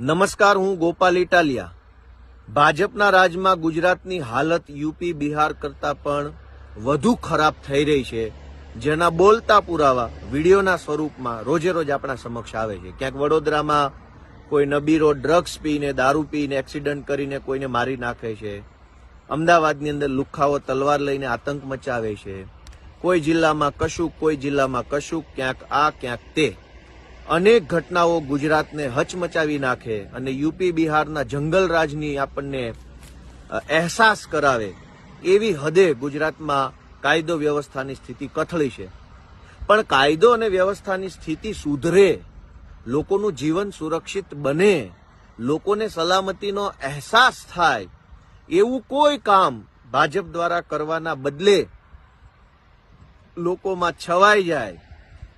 નમસ્કાર, હું ગોપાલ ઇટાલિયા. ભાજપના રાજમાં ગુજરાતની હાલત યુપી બિહાર કરતા પણ વધુ ખરાબ થઈ રહી છે. જેના બોલતા પુરાવા વિડીયોના સ્વરૂપમાં રોજે રોજ આપણા સમક્ષ આવે છે. ક્યાંક વડોદરામાં કોઈ નબીરો ડ્રગ્સ પીને, દારૂ પીને, એક્સિડન્ટ કરીને કોઈને મારી નાખે છે. અમદાવાદની અંદર લુખાઓ, તલવાર લઈને આતંક મચાવે છે. કોઈ જિલ્લામાં કશુંક, કોઈ જિલ્લામાં કશુંક, ક્યાંક આ, ક્યાંક તે. અનેક ઘટનાઓ ગુજરાતને હચમચાવી નાખે અને યુપી બિહારના જંગલ રાજની આપણને અહેસાસ કરાવે, એવી હદે ગુજરાતમાં કાયદો વ્યવસ્થાની સ્થિતિ કથળી છે. પણ કાયદો અને વ્યવસ્થાની સ્થિતિ સુધરે, લોકોનું જીવન સુરક્ષિત બને, લોકોને સલામતીનો અહેસાસ થાય, એવું કોઈ કામ ભાજપ દ્વારા કરવાના બદલે લોકોમાં છવાઈ જાય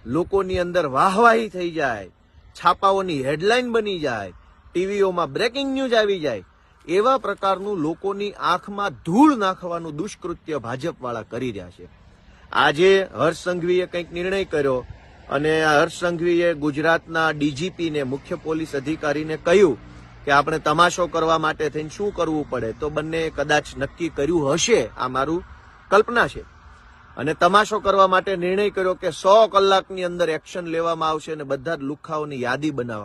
લોકોની અંદર વાહવાહી થઈ જાય, છાપાઓની હેડલાઇન બની જાય, ટીવીઓમાં બ્રેકિંગ ન્યૂઝ આવી જાય, એવા પ્રકારનું લોકોની આંખમાં ધૂળ નાખવાનું દુષ્કૃત્ય ભાજપવાળા કરી રહ્યા છે. આજે હર્ષ સંઘવીએ કંઈક નિર્ણય કર્યો અને હર્ષ સંઘવીએ ગુજરાતના ડીજીપીને, મુખ્ય પોલીસ અધિકારીને કહ્યું કે આપણે તમાશો કરવા માટે થઈને શું કરવું પડે, તો બંને કદાચ નક્કી કર્યું હશે, આ મારું કલ્પના છે. અને તમાશો કરવા માટે નિર્ણય કર્યો કે સો કલાકની અંદર એક્શન લેવામાં આવશે અને બધા જ લુખાઓની યાદી બનાવવામાં